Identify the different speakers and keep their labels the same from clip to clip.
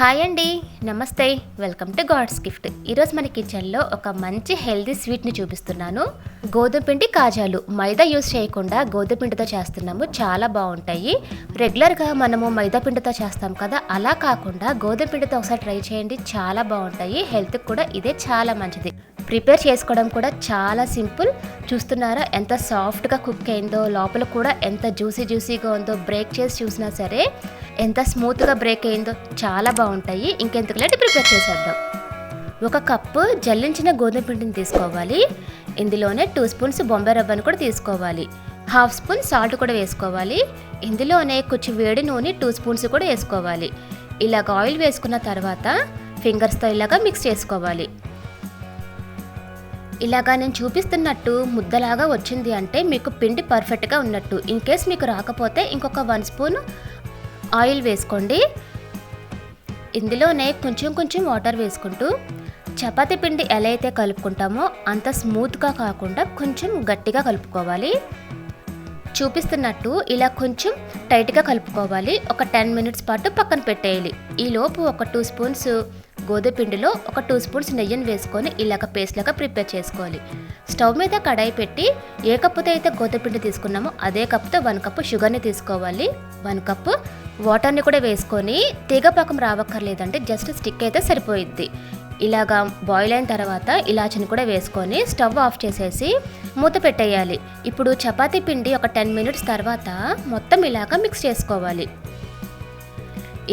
Speaker 1: hi అండి నమస్తే welcome to God's gift ఈరోజు మన కిచెన్లో ఒక మంచి హెల్దీ స్వీట్ని చూపిస్తున్నాను గోధుమ పిండి కాజాలు మైదా యూస్ చేయకుండా గోధుమ పిండితో చేస్తున్నాము చాలా బాగుంటాయి రెగ్యులర్గా మనము మైదా పిండితో చేస్తాం కదా అలా కాకుండా గోధుమ పిండితో ఒకసారి ట్రై చేయండి చాలా బాగుంటాయి హెల్త్కి కూడా ఇదే చాలా మంచిది ప్రిపేర్ చేసుకోవడం కూడా చాలా సింపుల్ చూస్తున్నారా ఎంత సాఫ్ట్గా కుక్ అయిందో లోపల కూడా ఎంత జ్యూసీ జ్యూసీగా ఉందో బ్రేక్ చేసి చూసినా సరే ఎంత స్మూత్గా బ్రేక్ అయిందో చాలా బాగుంటాయి ఇంకెందుకు లేట్ ప్రిపేర్ చేసేద్దాం ఒక కప్పు జల్లించిన గోధుమ పిండిని తీసుకోవాలి ఇందులోనే టూ స్పూన్స్ బొంబాయి రవ్వను కూడా తీసుకోవాలి హాఫ్ స్పూన్ సాల్ట్ కూడా వేసుకోవాలి ఇందులోనే కొంచెం వేడి నూనె టూ స్పూన్స్ కూడా వేసుకోవాలి ఇలాగ ఆయిల్ వేసుకున్న తర్వాత ఫింగర్స్తో ఇలాగ మిక్స్ చేసుకోవాలి ఇలాగా నేను చూపిస్తున్నట్టు ముద్దలాగా వచ్చింది అంటే మీకు పిండి పర్ఫెక్ట్గా ఉన్నట్టు ఇన్ కేస్ మీకు రాకపోతే ఇంకొక వన్ స్పూన్ ఆయిల్ వేసుకోండి ఇందులోనే కొంచెం కొంచెం వాటర్ వేసుకుంటూ చపాతి పిండి ఎలా అయితే కలుపుకుంటామో అంత స్మూత్గా కాకుండా కొంచెం గట్టిగా కలుపుకోవాలి చూపిస్తున్నట్టు ఇలా కొంచెం టైట్గా కలుపుకోవాలి ఒక టెన్ మినిట్స్ పాటు పక్కన పెట్టేయాలి ఈలోపు ఒక టూ స్పూన్స్ గోధుమపిండిలో ఒక టూ స్పూన్స్ నెయ్యిని వేసుకొని ఇలాగ పేస్ట్లాగా ప్రిపేర్ చేసుకోవాలి స్టవ్ మీద కడాయి పెట్టి ఏ కప్పుతో అయితే గోధుమపిండి తీసుకున్నామో అదే కప్తో వన్ కప్పు షుగర్ని తీసుకోవాలి వన్ కప్పు వాటర్ని కూడా వేసుకొని తీగపాకం రావక్కర్లేదంటే జస్ట్ స్టిక్ అయితే సరిపోయిద్ది ఇలాగా బాయిల్ అయిన తర్వాత ఇలాచిని కూడా వేసుకొని స్టవ్ ఆఫ్ చేసేసి మూత పెట్టేయాలి ఇప్పుడు చపాతీ పిండి ఒక టెన్ మినిట్స్ తర్వాత మొత్తం ఇలాగ మిక్స్ చేసుకోవాలి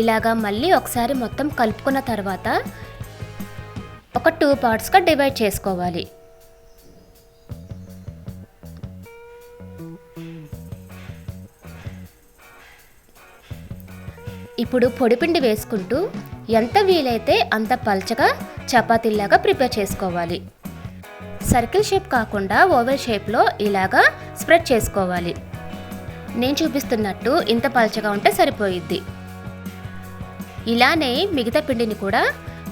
Speaker 1: ఇలాగా మళ్ళీ ఒకసారి మొత్తం కలుపుకున్న తర్వాత ఒక టూ పార్ట్స్గా డివైడ్ చేసుకోవాలి ఇప్పుడు పొడిపిండి వేసుకుంటూ ఎంత వీలైతే అంత పల్చగా చపాతీలాగా ప్రిపేర్ చేసుకోవాలి సర్కిల్ షేప్ కాకుండా ఓవెల్ షేప్లో ఇలాగా స్ప్రెడ్ చేసుకోవాలి నేను చూపిస్తున్నట్టు ఇంత పల్చగా ఉంటే సరిపోయిద్ది ఇలానే మిగతా పిండిని కూడా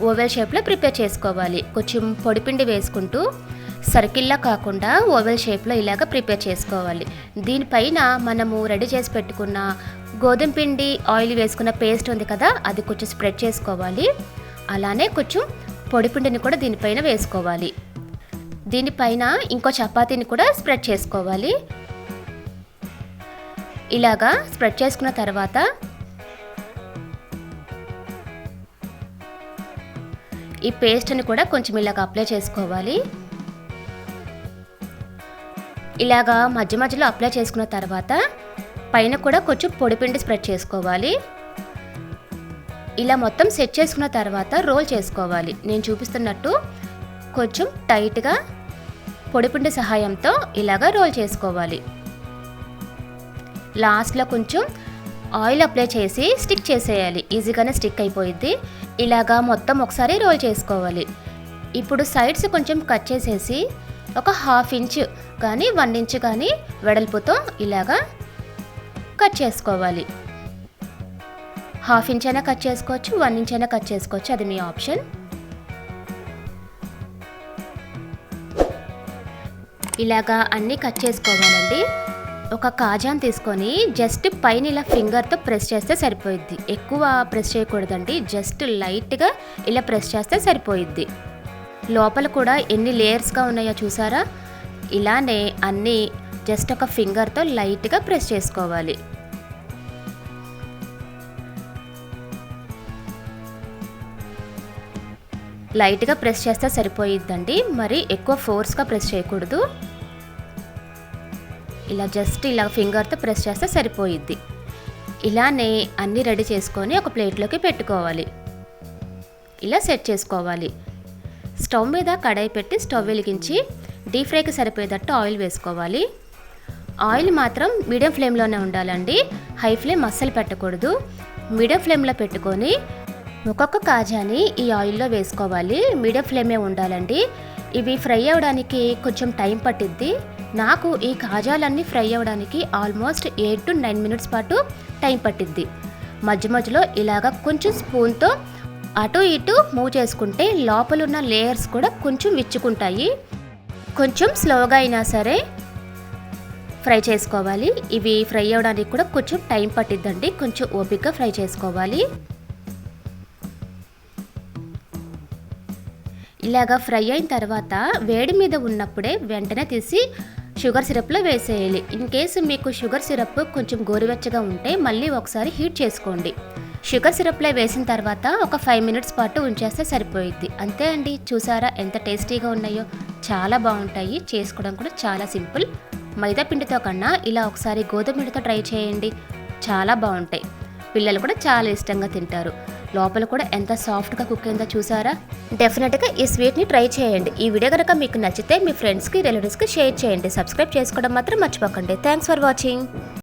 Speaker 1: ఓవెల్ షేప్లో ప్రిపేర్ చేసుకోవాలి కొంచెం పొడిపిండి వేసుకుంటూ సర్కిల్లా కాకుండా ఓవెల్ షేప్లో ఇలాగ ప్రిపేర్ చేసుకోవాలి దీనిపైన మనము రెడీ చేసి పెట్టుకున్న గోధుమ పిండి ఆయిల్ వేసుకున్న పేస్ట్ ఉంది కదా అది కొంచెం స్ప్రెడ్ చేసుకోవాలి అలానే కొంచెం పొడిపిండిని కూడా దీనిపైన వేసుకోవాలి దీనిపైన ఇంకో చపాతీని కూడా స్ప్రెడ్ చేసుకోవాలి ఇలాగా స్ప్రెడ్ చేసుకున్న తర్వాత ఈ పేస్ట్ని కూడా కొంచెం ఇలాగ అప్లై చేసుకోవాలి ఇలాగా మధ్య మధ్యలో అప్లై చేసుకున్న తర్వాత పైన కూడా కొంచెం పొడిపిండి స్ప్రెడ్ చేసుకోవాలి ఇలా మొత్తం సెట్ చేసుకున్న తర్వాత రోల్ చేసుకోవాలి నేను చూపిస్తున్నట్టు కొంచెం టైట్గా పొడిపిండి సహాయంతో ఇలాగా రోల్ చేసుకోవాలి లాస్ట్లో కొంచెం ఆయిల్ అప్లై చేసి స్టిక్ చేసేయాలి ఈజీగానే స్టిక్ అయిపోయింది ఇలాగా మొత్తం ఒకసారి రోల్ చేసుకోవాలి ఇప్పుడు సైడ్స్ కొంచెం కట్ చేసేసి ఒక హాఫ్ ఇంచ్ కానీ వన్ ఇంచ్ కానీ వెడల్పుతో ఇలాగా కట్ చేసుకోవాలి హాఫ్ ఇంచ్ అయినా కట్ చేసుకోవచ్చు వన్ ఇంచ్ అయినా కట్ చేసుకోవచ్చు అది మీ ఆప్షన్ ఇలాగా అన్నీ కట్ చేసుకోవాలండి ఒక కాజాన్ తీసుకొని జస్ట్ పైన ఇలా ఫింగర్తో ప్రెస్ చేస్తే సరిపోయిద్ది ఎక్కువ ప్రెస్ చేయకూడదండి జస్ట్ లైట్గా ఇలా ప్రెస్ చేస్తే సరిపోయిద్ది లోపల కూడా ఎన్ని లేయర్స్గా ఉన్నాయో చూసారా ఇలానే అన్నీ జస్ట్ ఒక ఫింగర్తో లైట్గా ప్రెస్ చేసుకోవాలి లైట్గా ప్రెస్ చేస్తే సరిపోయిద్దండి మరి ఎక్కువ ఫోర్స్గా ప్రెస్ చేయకూడదు ఇలా జస్ట్ ఇలా ఫింగర్తో ప్రెస్ చేస్తే సరిపోయిద్ది ఇలానే అన్నీ రెడీ చేసుకొని ఒక ప్లేట్లోకి పెట్టుకోవాలి ఇలా సెట్ చేసుకోవాలి స్టవ్ మీద కడాయి పెట్టి స్టవ్ వెలిగించి డీప్ ఫ్రైకి సరిపోయేటట్టు ఆయిల్ వేసుకోవాలి ఆయిల్ మాత్రం మీడియం ఫ్లేమ్లోనే ఉండాలండి హై ఫ్లేమ్ అస్సలు పెట్టకూడదు మీడియం ఫ్లేమ్లో పెట్టుకొని ఒక్కొక్క కాజాని ఈ ఆయిల్లో వేసుకోవాలి మీడియం ఫ్లేమే ఉండాలండి ఇవి ఫ్రై అవ్వడానికి కొంచెం టైం పట్టిద్ది నాకు ఈ కాజాలన్నీ ఫ్రై అవ్వడానికి almost eight to nine minutes పాటు టైం పట్టిద్ది మధ్య మధ్యలో ఇలాగ కొంచెం స్పూన్తో అటు ఇటు మూవ్ చేసుకుంటే లోపల ఉన్న లేయర్స్ కూడా కొంచెం విచ్చుకుంటాయి కొంచెం స్లోగా అయినా సరే ఫ్రై చేసుకోవాలి ఇవి ఫ్రై అవ్వడానికి కూడా కొంచెం టైం పట్టిద్దండి కొంచెం ఓపిక్గా ఫ్రై చేసుకోవాలి ఇలాగా ఫ్రై అయిన తర్వాత వేడి మీద ఉన్నప్పుడే వెంటనే తీసి షుగర్ సిరప్లో వేసేయాలి ఇన్ కేసు మీకు షుగర్ సిరప్ కొంచెం గోరువెచ్చగా ఉంటే మళ్ళీ ఒకసారి హీట్ చేసుకోండి షుగర్ సిరప్లో వేసిన తర్వాత ఒక ఫైవ్ మినిట్స్ పాటు ఉంచేస్తే సరిపోయిద్ది అంతే అండి చూసారా ఎంత టేస్టీగా ఉన్నాయో చాలా బాగుంటాయి చేసుకోవడం కూడా చాలా సింపుల్ మైదా పిండితో కన్నా ఇలా ఒకసారి గోధుమ పిండితో ట్రై చేయండి చాలా బాగుంటాయి పిల్లలు కూడా చాలా ఇష్టంగా తింటారు లోపల కూడా ఎంత సాఫ్ట్గా కుక్ అయిందో చూసారా డెఫినెట్గా ఈ స్వీట్ని ట్రై చేయండి ఈ వీడియో కనుక మీకు నచ్చితే మీ ఫ్రెండ్స్కి రిలేటివ్స్కి షేర్ చేయండి సబ్స్క్రైబ్ చేసుకోవడం మాత్రం మర్చిపోకండి థ్యాంక్స్ ఫర్ వాచింగ్